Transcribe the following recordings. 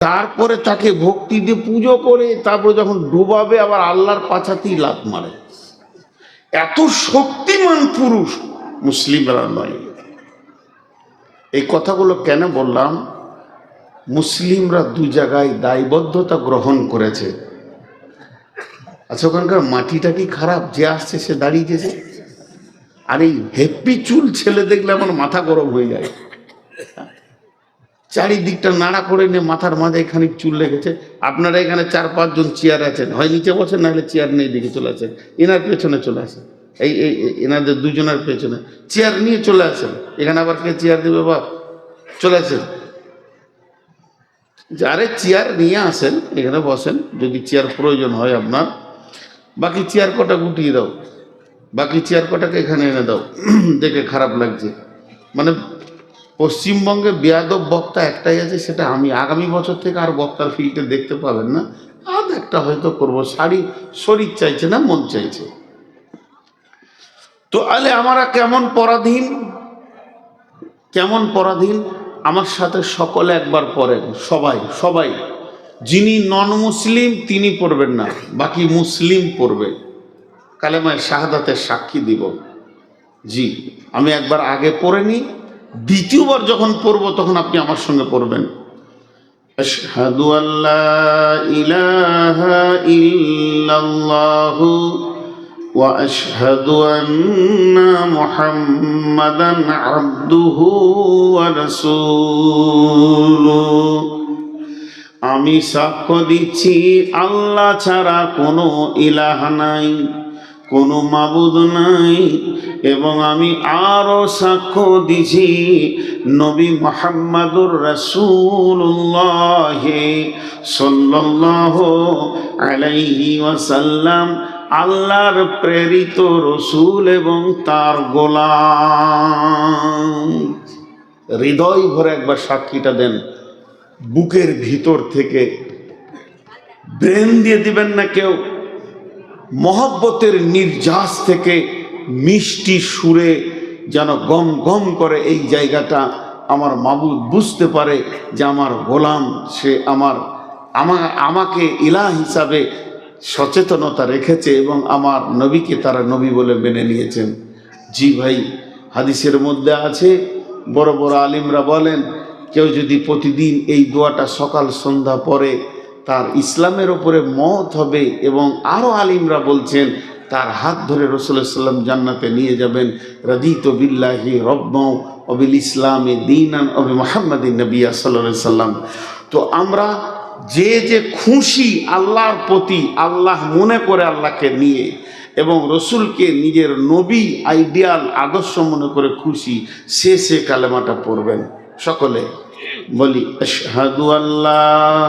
তারপরে তাকে ভক্তি দিয়ে পুজো করে, তারপরে যখন ডুবাবে, আবার আল্লাহর পাছাতেই লাত মারে। এত শক্তিমান পুরুষ মুসলিমরা নয়। এই কথাগুলো কেন বললাম? মুসলিমরা দু জায়গায় দায়বদ্ধতা গ্রহণ করেছে। আচ্ছা ওখানকার মাটিটা কি খারাপ? যে আসছে, সে দাঁড়িয়ে আর এই হেপ্পি চুল ছেলে দেখলে আমার মাথা গরম হয়ে যায়। চারিদিকটা নাড়া করে নিয়ে মাথার মাঝে খানিক চুল লেগেছে। আপনারা এখানে চার, পাঁচজন চেয়ার আছেন। হয় নিচে বসেন, নাহলে চেয়ার নেই দিকে চলে আসেন। এনার পেছনে চলে আসেন। এই এই, এই- এনাদের দুজনের পেছনে। চেয়ার নিয়ে চলে আসেন। এখানে আবার কে চেয়ার দেবে বাপ? চলে আসেন। আরে চেয়ার নিয়ে আসেন, এখানে বসেন। যদি চেয়ার প্রয়োজন হয় আপনার। বাকি চেয়ার কটা গুটিয়ে দাও। বাকি চেয়ার কটাকে এখানে এনে দাও। দেখে খারাপ লাগছে। মানে পশ্চিমবঙ্গে বেয়াদব বক্তা একটাই আছে, সেটা আমি আগামী বছর থেকে আর বক্তার ফিল্ডে দেখতে পাবেন না। আধ একটা হয়তো করব, শাড়ি শরীর চাইছে না, মন চাইছে। তো আলে আমরা কেমন পরাধীন? কেমন পরাধীন? আমার সাথে সকলে একবার পড়েন, সবাই সবাই। যিনি নন মুসলিম তিনি পড়বেন না, বাকি মুসলিম পড়বে। কালেমায় শাহাদাতের সাক্ষী দিব। জি, আমি একবার আগে পড়ে নিই। দ্বিতীয়বার যখন পড়ব, তখন আপনি আমার সঙ্গে পড়বেন। ইলাহা ইল্লাল্লাহু ওয়া আমি সাক্ষ্য দিচ্ছি, আল্লাহ ছাড়া কোনো ইলাহ নাই। কোনো মাবুদ নাই। এবং আমি আরও সাক্ষ্য দিছি, নবী মোহাম্মদুর রসুল্লাহ সাল্লাহ আলাইহি ওয়াসাল্লাম, আল্লাহর প্রেরিত রসুল এবং তার গোলাম। হৃদয় ভরে একবার সাক্ষীটা দেন। বুকের ভিতর থেকে ব্রেন দিয়ে দিবেন না কেউ? মহব্বতের নির্যাস থেকে মিষ্টি সুরে যেন গম গম করে এই জায়গাটা আমার মাবুদ বুঝতে পারে যে আমার গোলাম, সে আমার, আমা, আমাকে ইলা হিসাবে সচেতনতা রেখেছে এবং আমার নবীকে তারা নবী বলে মেনে নিয়েছেন। জি ভাই, হাদিসের মধ্যে আছে, বড় বড় আলিমরা বলেন, কেউ যদি প্রতিদিন এই দোয়াটা সকাল সন্ধ্যা পরে তার ইসলামের ওপরে মত হবে এবং আরও আলিমরা বলছেন, তার হাত ধরে রসুল্লাহ সাল্লাম জান্নাতে নিয়ে যাবেন। রাদিত বিল্লাহি রব্ব অবিল ইসলামে দিনান অবি মোহাম্মদিন নবিয়া সাল্লা সাল্লাম। তো আমরা যে যে খুশি আল্লাহর প্রতি, আল্লাহ মনে করে আল্লাহকে নিয়ে এবং রসুলকে নিজের নবী আইডিয়াল আদর্শ মনে করে খুশি, সে সে কালেমাটা পড়বেন। সকলে বলি আল্লাহ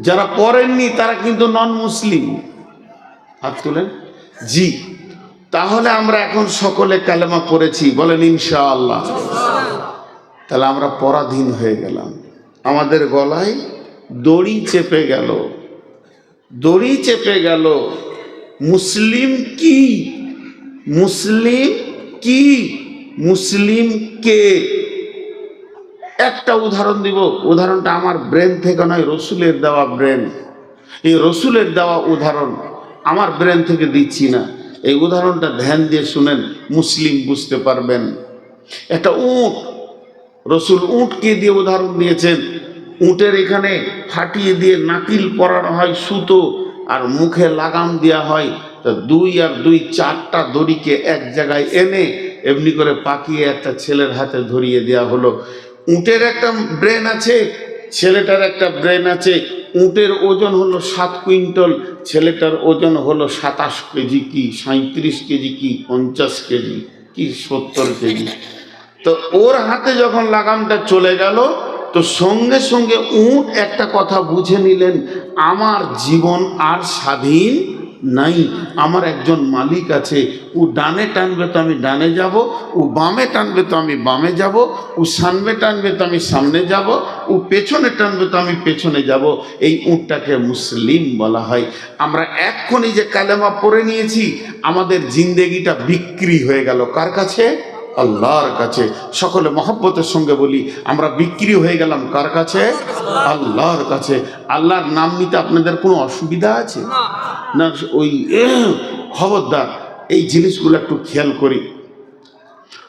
যারা পড়েননি, তারা কিন্তু নন মুসলিম হাত তুলেন। জি, তাহলে আমরা এখন সকলে কালেমা পড়েছি। বলেন, ইনশাআল্লাহ। তাহলে আমরা পরাধীন হয়ে গেলাম। আমাদের গলায় দড়ি চেপে গেল। দড়ি চেপে গেল। মুসলিম কি? মুসলিম কি? মুসলিম কে? একটা উদাহরণ দিব। উদাহরণটা আমার ব্রেন থেকে নয়, রসুলের দেওয়া ব্রেন। এই রসুলের দেওয়া উদাহরণ আমার ব্রেন থেকে দিচ্ছি না। এই উদাহরণটা ধ্যান দিয়ে শুনেন, মুসলিম বুঝতে পারবেন। একটা উঁট, রসুল উঁটকে দিয়ে উদাহরণ দিয়েছেন। উঁটের এখানে ফাটিয়ে দিয়ে নাকিল পরানো হয় সুতো আর মুখে লাগাম দেওয়া হয়। তা দুই আর দুই চারটা দড়িকে এক জায়গায় এনে এমনি করে পাকিয়ে একটা ছেলের হাতে ধরিয়ে দেওয়া হলো। উটের একটা ব্রেন আছে, ছেলেটার একটা ব্রেন আছে। উটের ওজন হলো সাত কুইন্টল, ছেলেটার ওজন হলো সাতাশ কেজি কি সাঁত্রিশ কেজি কি, পঞ্চাশ কেজি কি, সত্তর কেজি। তো ওর হাতে যখন লাগামটা চলে গেল, তো সঙ্গে সঙ্গে উট একটা কথা বুঝে নিলেন, আমার জীবন আর স্বাধীন নাই, আমার একজন মালিক আছে, ও ডানে টানবে তো আমি ডানে যাব, ও বামে টানবে তো আমি বামে যাব, ও সামনে টানবে তো আমি সামনে যাব, ও পেছনে টানবে তো আমি পেছনে যাব। এই উঁটটাকে মুসলিম বলা হয়। আমরা এক্ষুনি যে কালেমা পরে নিয়েছি, আমাদের জিন্দেগিটা বিক্রি হয়ে গেল। কার কাছে? আল্লাহর কাছে। সকলে মহব্বতের সঙ্গে বলি আমরা বিক্রি হয়ে গেলাম কার কাছে? আল্লাহর কাছে। আল্লাহর নাম নিতে আপনাদের কোনো অসুবিধা আছে? না। ওই খবরদার এই জিনিসগুলো একটু খেয়াল করি।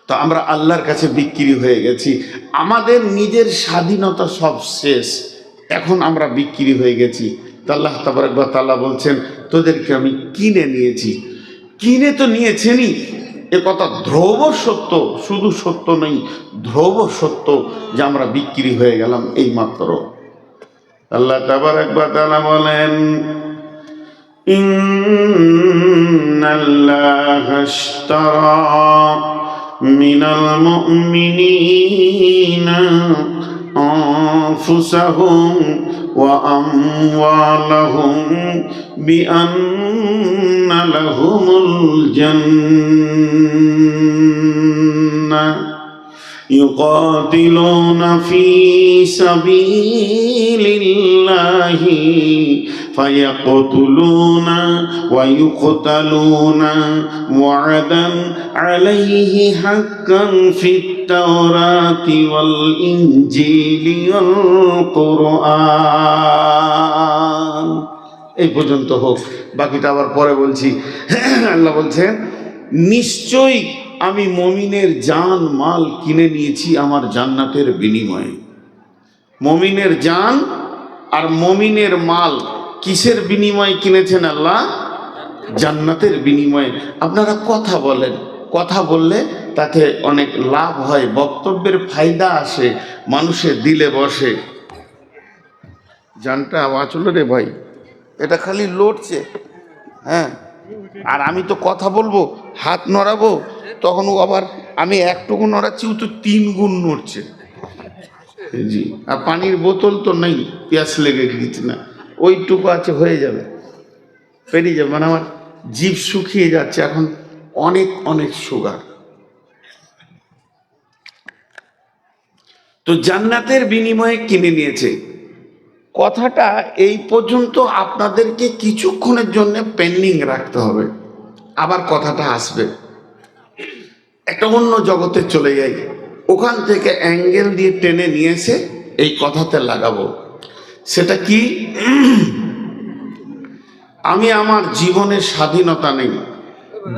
তো আমরা আল্লাহর কাছে বিক্রি হয়ে গেছি। আমাদের নিজের স্বাধীনতা সব শেষ। এখন আমরা বিক্রি হয়ে গেছি। তো আল্লাহ তাবারকবা তাল্লাহ বলছেন তোদেরকে আমি কিনে নিয়েছি। কিনে তো নিয়েছেনই এ কথা ধ্রুব সত্য শুধু সত্য নেই ধ্রুব সত্য যে আমরা বিক্রি হয়ে গেলাম এই মাত্র আল্লাহ তাবারকবা তাআলা বলেন إن الله اشترى من المؤمنين أنفسهم وأموالهم بأن لهم الجنة يقاتلون في سبيل الله فيقتلون ويقتلون وعدا عليه حقا في التوراة والإنجيل والقرآن এই পর্যন্ত হোক বাকিটা আবার পরে বলছি আল্লাহ বলছেন নিশ্চয়ই আমি মমিনের জান মাল কিনে নিয়েছি আমার জান্নাতের বিনিময়ে মমিনের জান আর মমিনের মাল কিসের বিনিময়ে কিনেছেন আল্লাহ? জান্নাতের বিনিময়ে। আপনারা কথা বলেন। কথা বললে তাতে অনেক লাভ হয়, বক্তব্যের ফায়দা আসে মানুষের দিলে বসে। জানটা আওয়াজ হলো রে ভাই। এটা খালি লড়ছে। হ্যাঁ। আর আমি তো কথা বলব, হাত নড়াবো, তখন আবার আমি একটুকু নড়াচ্ছি, ও তো তিন গুণ নড়ছে। জি। আর পানির বোতল তো নেই, পেঁয়াজ লেগে গেছে না। ওইটুকু আছে, হয়ে যাবে। পেরিয়ে যাবে। মানে আমার জীব শুকিয়ে যাচ্ছে। এখন অনেক অনেক সুগার তো জান্নাতের বিনিময়ে কিনে নিয়েছে। কথাটা এই পর্যন্ত আপনাদেরকে কিছুক্ষণের জন্য পেন্ডিং রাখতে হবে। আবার কথাটা আসবে। একটা অন্য জগতে চলে যাই। ওখান থেকে অ্যাঙ্গেল দিয়ে টেনে নিয়ে এসে এই কথাতে লাগাবো। সেটা কি? আমি আমার জীবনের স্বাধীনতা নেই।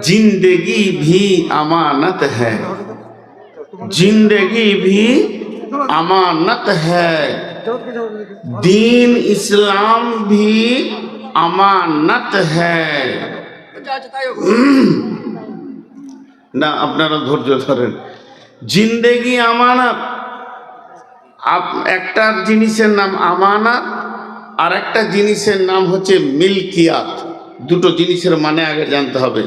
জিন্দেগি ভি আমানত হ্যাঁ জিন্দেগি ভি আমানত হ্যাঁ দিন ইসলাম ভি আমানত ہے না, আপনারা ধৈর্য ধরেন। জিন্দেগি আমানত একটা জিনিসের নাম আমানত আর একটা জিনিসের নাম হচ্ছে মিল্কিয়াত। দুটো জিনিসের মানে আগে জানতে হবে।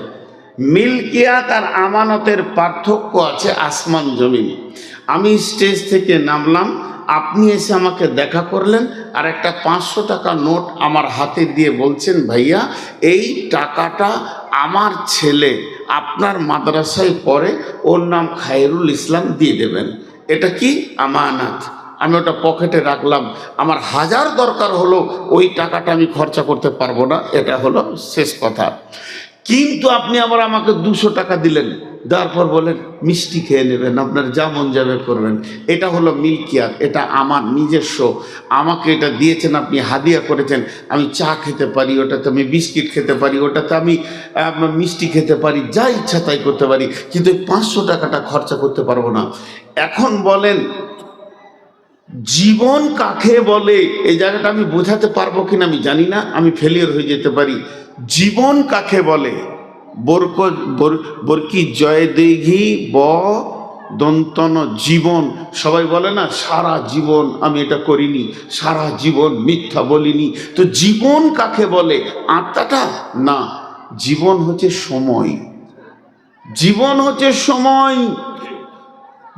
মিল্কিয়াত আর আমানতের পার্থক্য আছে আসমান জমিন। আমি স্টেজ থেকে নামলাম, আপনি এসে আমাকে দেখা করলেন, আর একটা পাঁচশো টাকা নোট আমার হাতে দিয়ে বলছেন, ভাইয়া, এই টাকাটা আমার ছেলে আপনার মাদ্রাসায় পড়ে, ওর নাম খায়রুল ইসলাম দিয়ে দেবেন। এটা কি? আমানাত। আমি ওটা পকেটে রাখলাম। আমার হাজার দরকার হলো ওই টাকাটা আমি খরচা করতে পারব না। এটা হলো শেষ কথা। কিন্তু আপনি আবার আমাকে দুশো টাকা দিলেন। দেওয়ার পর বলেন মিষ্টি খেয়ে নেবেন, আপনার যা মন যাবে করবেন। এটা হলো মিল্কিয়ার, এটা আমার নিজস্ব। আমাকে এটা দিয়েছেন, আপনি হাদিয়া করেছেন। আমি চা খেতে পারি, ওটাতে আমি বিস্কিট খেতে পারি, ওটাতে আমি মিষ্টি খেতে পারি, যা ইচ্ছা তাই করতে পারি। কিন্তু পাঁচশো টাকাটা খরচা করতে পারব না। এখন বলেন জীবন কাকে বলে? এই জায়গাটা আমি বোঝাতে পারব কিনা আমি জানি না, আমি ফেলিয়ার হয়ে যেতে পারি। জীবন কাকে বলে? বরক, বর- বরকি জয় দেঘি ব, দন্তন জীবন। সবাই বলে না, সারা জীবন আমি এটা করিনি, সারা জীবন মিথ্যা বলিনি। তো জীবন কাকে বলে? আত্মাটা? না, জীবন হচ্ছে সময়। জীবন হচ্ছে সময়।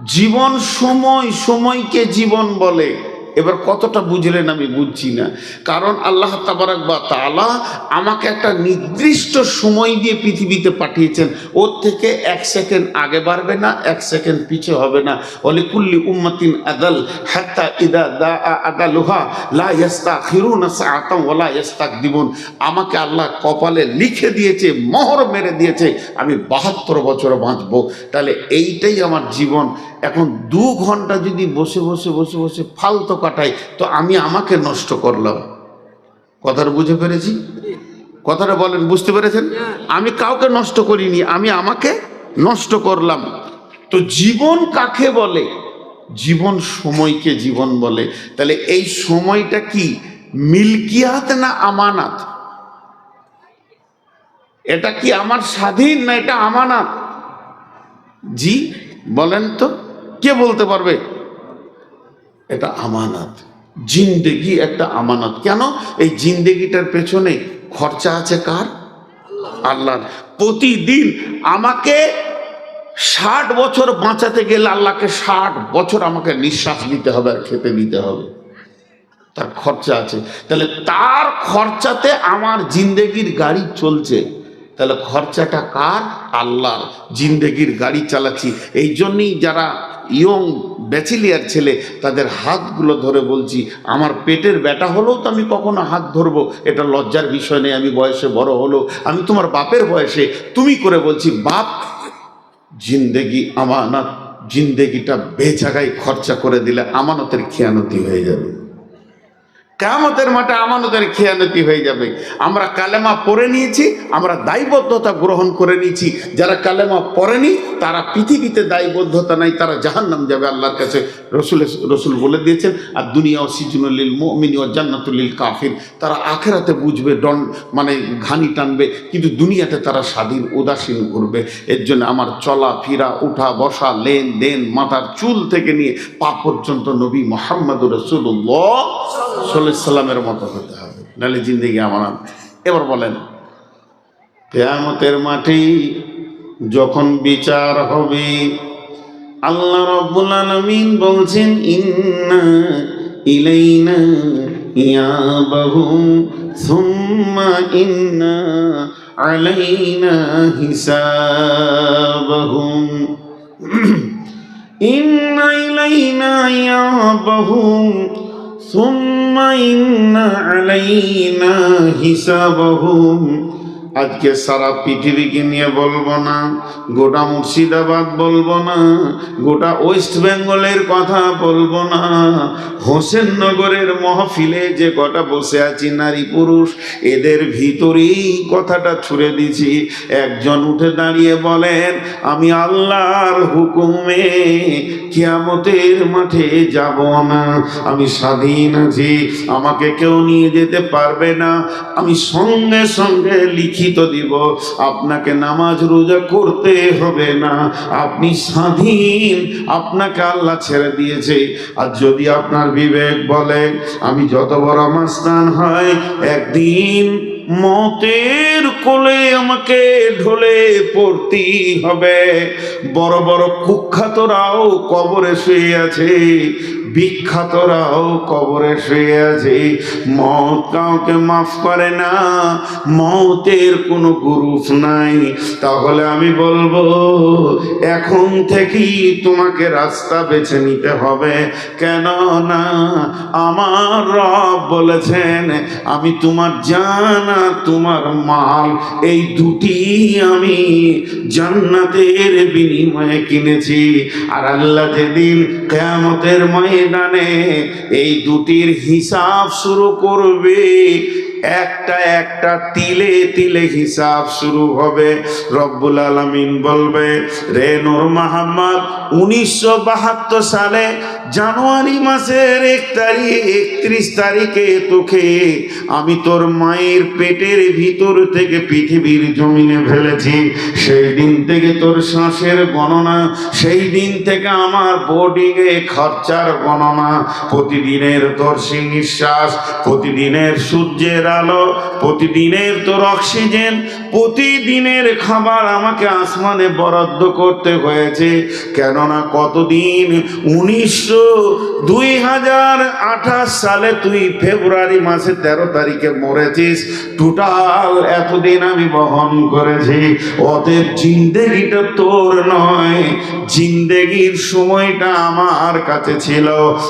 জীবন সময় সময়কে জীবন বলে। এবার কতটা বুঝলেন আমি বুঝছি না। কারণ আল্লাহ তাবারাক বা তালা আমাকে একটা নির্দিষ্ট সময় দিয়ে পৃথিবীতে পাঠিয়েছেন। ওর থেকে এক সেকেন্ড আগে বাড়বে না, এক সেকেন্ড পিছে হবে না। অলিকুল্লি উম্মাতিন আদাল হাত্তা ইদা দা আদালুহা লা ইয়াস্তা খিরুনা সাআতাম ওলা ইয়াস্তাক দিবন আমাকে আল্লাহ কপালে লিখে দিয়েছে, মোহর মেরে দিয়েছে, আমি বাহাত্তর বছর বাঁচবো। তাহলে এইটাই আমার জীবন। এখন দু ঘণ্টা যদি বসে বসে বসে বসে ফালতো কাটাই, তো আমি আমাকে নষ্ট করলাম। কথাটা বুঝে পেরেছি? কথাটা বলেন, বুঝতে পেরেছেন? আমি কাউকে নষ্ট করিনি, আমি আমাকে নষ্ট করলাম। তো জীবন কাকে বলে? জীবন সময়কে জীবন বলে। তাহলে এই সময়টা কি, মিল্কিয়াত না আমানাত? এটা কি আমার স্বাধীন না এটা আমানাত? জি, বলেন তো, কে বলতে পারবে? এটা আমানত। জিন্দেগি একটা আমানত। কেন? এই জিন্দেগিটার পেছনে খরচা আছে কার? আল্লাহর। প্রতিদিন আমাকে ষাট বছর বাঁচাতে গেলে আল্লাহকে ষাট বছর আমাকে নিঃশ্বাস নিতে হবে আর খেতে দিতে হবে। তার খরচা আছে। তাহলে তার খরচাতে আমার জিন্দেগির গাড়ি চলছে। তাহলে খরচাটা কার? আল্লাহর জিন্দেগির গাড়ি চালাচ্ছি। এই জন্যই যারা ইয়ং ব্যাচিলিয়ার ছেলে, তাদের হাতগুলো ধরে বলছি, আমার পেটের ব্যাটা হলেও তো আমি কখনো হাত ধরবো। এটা লজ্জার বিষয় নেই আমি বয়সে বড় হলো। আমি তোমার বাপের বয়সে তুমি করে বলছি, বাপ, জিন্দেগি আমানত। জিন্দেগিটা বেজাগায় খরচা করে দিলে আমানতের খেয়ানতি হয়ে যাবে। কেমতের মাঠে আমানতের খেয়ানতি হয়ে যাবে। আমরা কালেমা পড়ে নিয়েছি, আমরা দায়বদ্ধতা গ্রহণ করে নিয়েছি। যারা কালেমা পড়েনি, তারা পৃথিবীতে দায়বদ্ধতা নাই, তারা জাহান্নাম যাবে আল্লাহর কাছে। রসুল রসুল বলে দিয়েছেন, আর দুনিয়া ও সিজনুল্লিল মমিনী ও জান্নাতুল্লিল কাফির। তারা আখেরাতে বুঝবে, ডন মানে ঘানি টানবে, কিন্তু দুনিয়াতে তারা স্বাধীন, উদাসীন করবে এর জন্য আমার চলা, ফিরা, উঠা, বসা, লেন দেন, মাথার চুল থেকে নিয়ে পা পর্যন্ত নবী মোহাম্মদ রসুল্লাহ সাল্লামের মতো হতে হবে। নাহলে জিন্দিগি আমার এবার বলেন, কেয়ামতের মাটি যখন বিচার হবে, আল্লাহ রব্বুল আলামিন বলছেন, ইন্না ইলাইনা ইয়াবাহুম সুম্মা ইন্না আলাইনা হিসাবাহুম। ইন্না ইলাইনা ইয়াবাহুম ثم إن علينا حسابهم আজকে সারা পৃথিবীকে নিয়ে বলবো না গোটা মুর্শিদাবাদ বলবো না গোটা ওয়েস্ট বেঙ্গলের কথা বলবো না হোসেননগরের মহফিলে যে কটা বসে আছি নারী পুরুষ এদের ভিতরেই কথাটা ছুড়ে দিছি একজন উঠে দাঁড়িয়ে বলেন আমি আল্লাহর হুকুমে কিয়ামতের মাঠে যাব না। আমি স্বাধীন আছি, আমাকে কেউ নিয়ে যেতে পারবে না। আমি সঙ্গে সঙ্গে লিখিত দিব, আপনাকে নামাজ রোজা করতে হবে না। আপনি স্বাধীন, আপনাকে আল্লাহ ছেড়ে দিয়েছে। আর যদি আপনার বিবেক বলে, আমি যত বড় মাস্তান হয়, একদিন মতের কোলে আমাকে ঢলে পড়তি হবে। বড় বড় কুখ্যাতরাও কবরে শুয়ে আছে। বিখ্যাতরাও কবরে শুয়ে আছে। মত কাউকে মাফ করে না, মতের কোনো গুরুফ নাই। তাহলে আমি বলব, এখন থেকেই তোমাকে রাস্তা বেছে নিতে হবে। কেন না আমার রব বলেছেন, আমি তোমার জানা তোমার মাল, এই দুটি আমি জান্নাতের বিনিময়ে কিনেছি। আর আল্লাহ যেদিন কেয়ামতের ময়দানে এই দুটির হিসাব শুরু করবে। একটা একটা তিলে তিলে হিসাব শুরু হবে। রব্বুল আলমিন বলবে, রে নূর মাহমদ, উনিশশো বাহাত্তর সালে জানুয়ারি মাসের এক তারিখ, একত্রিশ তারিখে তোকে আমি তোর মায়ের পেটের ভিতর থেকে পৃথিবীর জমিনে ফেলেছি। সেই দিন থেকে তোর শ্বাসের গণনা, সেই দিন থেকে আমার বোর্ডিংয়ে খরচার গণনা। প্রতিদিনের তোর সেই নিঃশ্বাস, প্রতিদিনের সূর্যের আলো, প্রতিদিনের তোর অক্সিজেন, প্রতিদিনের খাবার আমাকে আসমানে বরাদ্দ করতে হয়েছে। কেননা কতদিন উনিশশো দুই হাজার আঠাশ সালে তুই ফেব্রুয়ারি মাসে তেরো তারিখে মরেছিস। টোটাল এতদিন আমি বহন করেছি। অতএব জিন্দেগিটা তোর নয়। জিন্দেগির সময়টা আমার কাছে ছিল।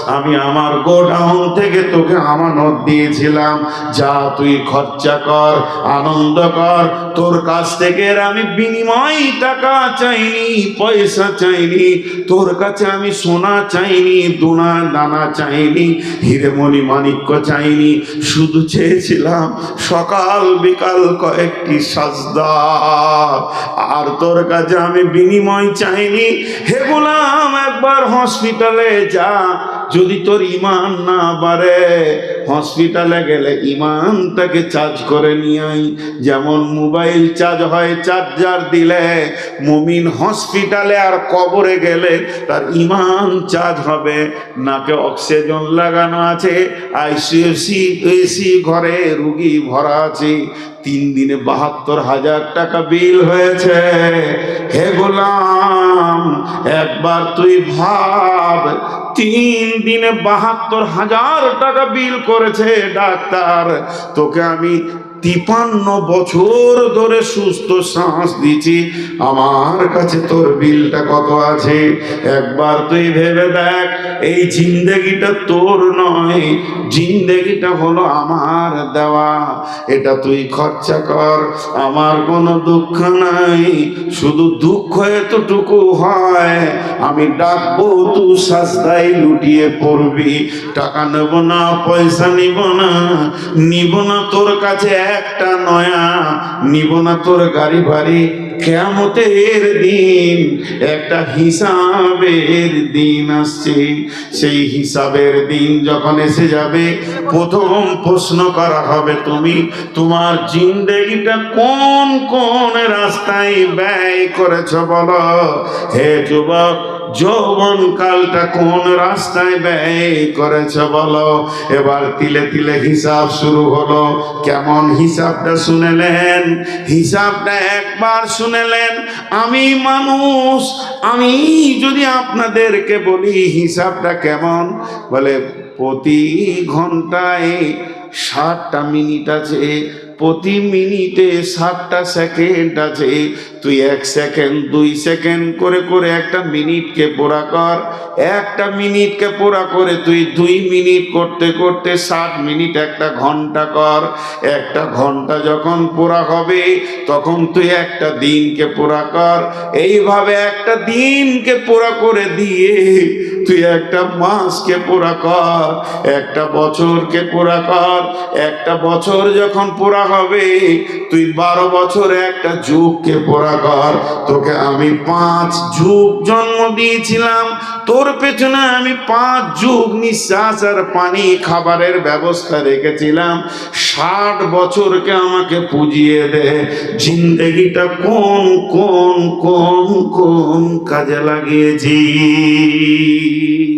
আমি আমার গোডাউন থেকে তোকে আমানত দিয়েছিলাম। যা তুই খরচা কর, আনন্দ কর। তোর কাছ থেকে আমি বিনিময় টাকা চাইনি, পয়সা চাইনি। তোর কাছে আমি সোনা চাইনি। দুনা দানা চাইনি, হিরেমণি মানিক্য চাইনি, শুধু চেয়েছিলাম সকাল বিকাল কয়েকটি সাজদা। আর তোর কাছে আমি বিনিময় চাইনি, হে গোলাম একবার হসপিটালে যা যদি তোর ইমান না বাড়ে হসপিটালে গেলে ইমানটাকে চার্জ করে নিয়ে যেমন মোবাইল চার্জ হয় চার্জার দিলে মুমিন হসপিটালে আর কবরে গেলে তার ইমান চার্জ হবে। নাকে অক্সিজেন লাগানো আছে আইসিএসি এসি ঘরে রুগী ভরা আছে। তিন দিনে বাহাত্তর হাজার টাকা বিল হয়েছে। হে গোলাম, একবার তুই ভাব তিন দিনে বাহাত্তর হাজার টাকা বিল করেছে ডাক্তার। তোকে আমি তিপান্ন বছর ধরে সুস্থ শ্বাস দিচ্ছি আমার কাছে তোর বিলটা কত আছে? একবার তুই ভেবে দেখ, এই জিন্দেগিটা তোর নয়, জিন্দেগিটা হলো আমার দেওয়া। এটা তুই খরচা কর, আমার কোনো দুঃখ নাই, শুধু দুঃখ এতটুকু হয়। আমি ডাকবো তুই সাজদাই লুটিয়ে পড়বি। টাকা নেব না, পয়সা নিব না নিব না তোর কাছে একটা নয়া নিব না তোর গাড়ি বাড়ি কেমতের দিন একটা হিসাবের দিন আসছে। সেই হিসাবের দিন যখন এসে যাবে, প্রথম প্রশ্ন করা হবে তুমি, তোমার জিন্দেগিটা কোন কোন রাস্তায় ব্যয় করেছ বলো? হে যুবক যৌবন কালটা কোন রাস্তায় ব্যয় করেছ বলো? এবার তিলে তিলে হিসাব শুরু হলো। কেমন হিসাবটা শুনেলেন? হিসাবটা একবার শুনেলেন, আমি মানুষ, আমি যদি আপনাদেরকে বলি হিসাবটা কেমন? বলে, প্রতি ঘন্টায় ষাটটা মিনিট আছে। প্রতি মিনিটে ষাটটা সেকেন্ড আছে। তুই এক সেকেন্ড, দুই সেকেন্ড করে করে একটা মিনিটকে পোড়া কর। একটা মিনিটকে পোড়া করে তুই দুই মিনিট করতে করতে ষাট মিনিট একটা ঘণ্টা কর। একটা ঘণ্টা যখন পোড়া হবে, তখন তুই একটা দিনকে পোড়া কর। এইভাবে একটা দিনকে পোড়া করে দিয়ে তুই একটা মাসকে পোড়া কর, একটা বছরকে পোড়া কর, একটা বছর যখন পোড়া হবে, তুই বারো বছর একটা যুগকে পোড়া কর। তোকে আমি পাঁচ যুগ জন্ম দিয়েছিলাম, তোর পেছনে আমি পাঁচ যুগ নিঃশ্বাস আর পানি খাবারের ব্যবস্থা রেখেছিলাম। ষাট বছরকে আমাকে পুজিয়ে দে, জিন্দেগিটা কোন কোন কোন কোন কাজে লাগিয়েছি। You.